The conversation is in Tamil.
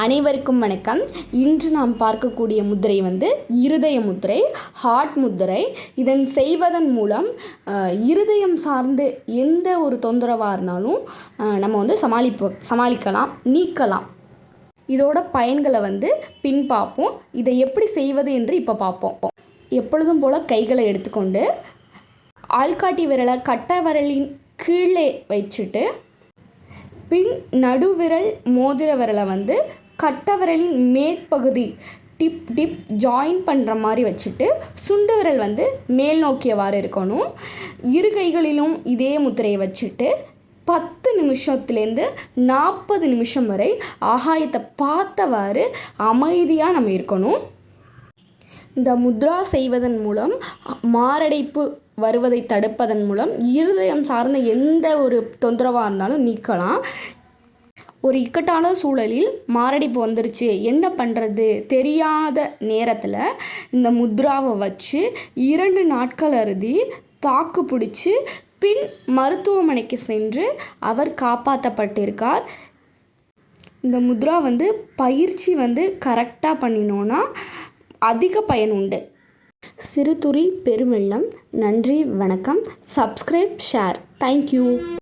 அனைவருக்கும் வணக்கம். இன்று நாம் பார்க்கக்கூடிய முத்திரை வந்து இருதய முத்திரை ஹார்ட் முத்திரை இதன் செய்வதன் மூலம் இருதயம் சார்ந்து எந்த ஒரு தொந்தரவாக இருந்தாலும் நம்ம வந்து சமாளிப்போ சமாளிக்கலாம் நீக்கலாம். இதோட பயன்களை வந்து பின் பார்ப்போம் இதை எப்படி செய்வது என்று இப்போ பார்ப்போம். எப்பொழுதும் போல் கைகளை எடுத்துக்கொண்டு ஆள்காட்டி விரலை கட்டை விரலின் கீழே வச்சுட்டு பின் நடுவிரல் மோதிர விரலை வந்து கட்டவரலின் மேற்பகுதி டிப் டிப் ஜாயின் பண்ணுற மாதிரி வச்சுட்டு சுண்டு விரல் வந்து மேல் நோக்கியவாறு இருக்கணும். இரு கைகளிலும் இதே முத்திரையை வச்சுட்டு பத்து நிமிஷத்துலேருந்து நாற்பது நிமிஷம் வரை ஆகாயத்தை பார்த்தவாறு அமைதியாக நம்ம இருக்கணும். இந்த முத்ரா செய்வதன் மூலம் மாரடைப்பு வருவதை தடுப்பதன் மூலம் இருதயம் சார்ந்த எந்த ஒரு தொந்தரவாக இருந்தாலும் நீக்கலாம். ஒரு இக்கட்டான சூழலில் மாரடைப்பு வந்துருச்சு. என்ன பண்ணுறது தெரியாத நேரத்தில் இந்த முத்ராவை வச்சு இரண்டு நாட்கள் அறுதி தாக்கு பிடிச்சி பின் மருத்துவமனைக்கு சென்று அவர் காப்பாற்றப்பட்டிருக்கார் இந்த முத்ரா வந்து பயிற்சி வந்து கரெக்டாக பண்ணினோன்னா அதிக பயன் உண்டு. சிறுதுறி பெருவெள்ளம். நன்றி வணக்கம். Subscribe share. தேங்க்யூ